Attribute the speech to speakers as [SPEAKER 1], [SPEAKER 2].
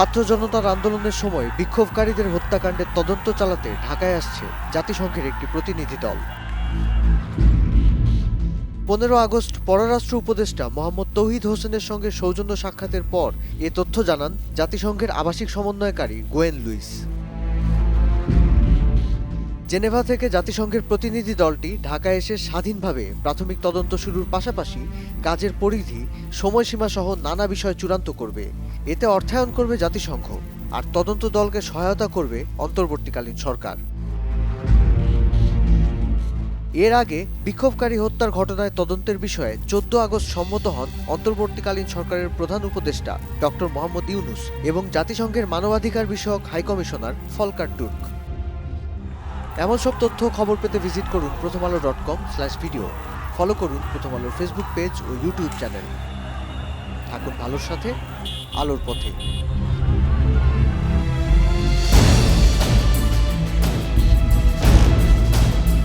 [SPEAKER 1] ছাত্র জনতার আন্দোলনের সময় বিক্ষোভকারীদের হত্যাকাণ্ডের তদন্ত চালাতে ঢাকায় আসছে জাতিসংঘের একটি প্রতিনিধি দল। পনেরো আগস্ট, পররাষ্ট্র উপদেষ্টা মোহাম্মদ তৌহিদ হোসেনের সঙ্গে সৌজন্য সাক্ষাতের পর এ তথ্য জানান জাতিসংঘের আবাসিক সমন্বয়কারী গোয়েন লুইস। জেনেভা থেকে জাতিসংঘের প্রতিনিধি দলটি ঢাকায় এসে স্বাধীনভাবে প্রাথমিক তদন্ত শুরুর পাশাপাশি কাজের পরিধি, সময়সীমা সহ নানা বিষয় চূড়ান্ত করবে। এতে অর্থায়ন করবে জাতিসংঘ আর তদন্ত দলকে সহায়তা করবে অন্তর্বর্তীকালীন সরকার। এর আগে বিক্ষোভকারী হত্যার ঘটনায় তদন্তের বিষয়ে চোদ্দ আগস্ট সম্মত হন অন্তর্বর্তীকালীন সরকারের প্রধান উপদেষ্টা ডক্টর মোহাম্মদ ইউনুস এবং জাতিসংঘের মানবাধিকার বিষয়ক হাইকমিশনার ফলকার টুর্ক। এমন সব তথ্য খবর পেতে ভিজিট করুন Prothom Alo dot com slash video follow করুন প্রথম আলোর ফেসবুক পেজ ও ইউটিউব চ্যানেল থাকুন আলোর সাথে, আলোর পথে।